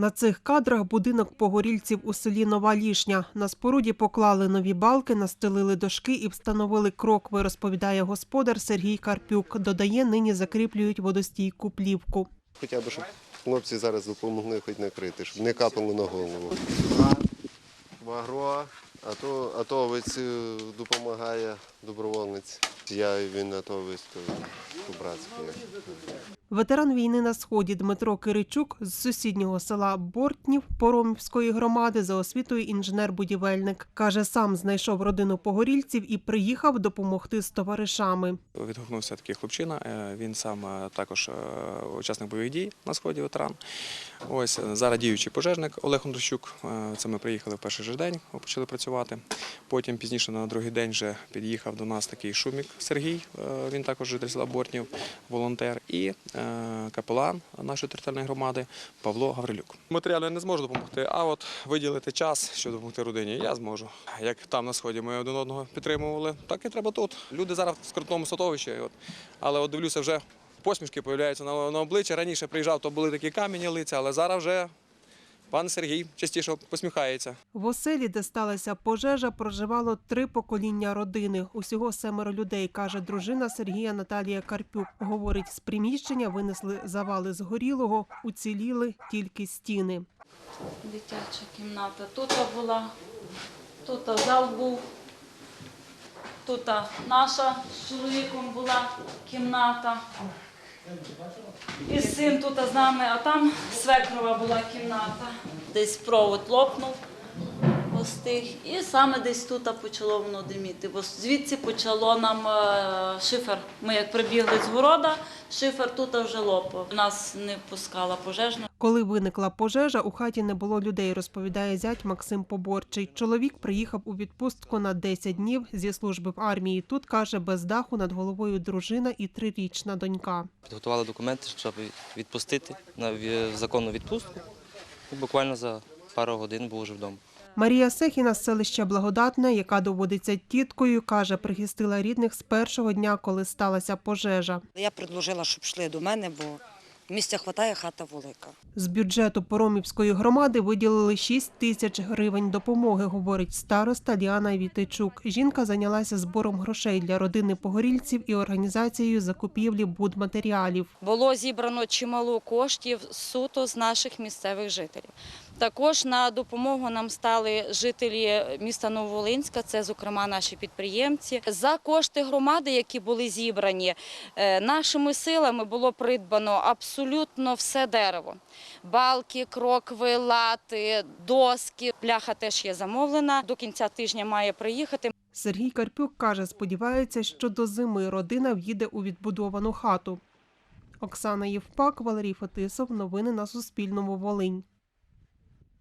На цих кадрах будинок погорільців у селі Нова Лішня. На споруді поклали нові балки, настелили дошки і встановили крокви, розповідає господар Сергій Карпюк. Додає, нині закріплюють водостійку плівку. Хоча б, щоб хлопці зараз допомогли хоч накрити, щоб не капало на голову. Вагро, а то атовець е, допомагає, добровольець. Я і він атовець, то по-братськи. Ветеран війни на сході Дмитро Киричук з сусіднього села Бортнів Поромівської громади за освітою інженер-будівельник. Каже, сам знайшов родину погорільців і приїхав допомогти з товаришами. Відгукнувся такий хлопчина. е, Він сам е, також учасник бойових дій на сході ветеран. Ось е, зараз діючий пожежник Олег Ондрощук. Е, Це ми приїхали в перший же день, почали працювати. Потім пізніше на другий день вже під'їхав до нас такий шумік Сергій. е, Він також житель села Бортнів, волонтер, і капелан нашої територіальної громади Павло Гаврилюк. Матеріально я не зможу допомогти, а от виділити час, щоб допомогти родині, я зможу. Як там на сході ми один одного підтримували, так і треба тут. Люди зараз в скрутному сатовищі. Але от дивлюся, вже посмішки з'являються на, на обличчя. Раніше приїжджав, то були такі кам'яні лиця, але зараз вже пан Сергій частіше посміхається. В оселі, де сталася пожежа, проживало три покоління родини. Усього семеро людей, каже дружина Сергія Наталія Карпюк. Говорить, з приміщення винесли завали згорілого, уціліли тільки стіни. Дитяча кімната. Тут була, тут зал був, тут наша з чоловіком була кімната. І син тут з нами, а там свекрова була кімната. Десь провод лопнув остиг, і саме десь тут почало воно диміти. Бо звідси почало нам е, шифер. Ми як прибігли з города, шифер тут вже лопав. Нас не пускала пожежна. Коли виникла пожежа, у хаті не було людей, розповідає зять Максим Поборчий. Чоловік приїхав у відпустку на 10 днів зі служби в армії. Тут каже, без даху над головою дружина і трирічна донька. Підготували документи, щоб відпустити на в- законну відпустку. І буквально за пару годин був вже вдома. Марія Сехіна з селища Благодатне, яка доводиться тіткою, каже, прихистила рідних з першого дня, коли сталася пожежа. Я предложила, щоб йшли до мене, бо місця вистачає, хата велика. З бюджету Поромівської громади виділили 6 тисяч гривень допомоги, говорить староста Ліана Вітичук. Жінка зайнялася збором грошей для родини погорільців і організацією закупівлі будматеріалів. Було зібрано чимало коштів суто з наших місцевих жителів. Також на допомогу нам стали жителі міста Нововолинська, це, зокрема, наші підприємці. За кошти громади, які були зібрані, е, нашими силами було придбано абсолютно все дерево: балки, крокви, лати, доски. Пляха теж є замовлена. До кінця тижня має приїхати. Сергій Карпюк каже, сподівається, що до зими родина в'їде у відбудовану хату. Оксана Євпак, Валерій Фетисов. Новини на Суспільному. Волинь.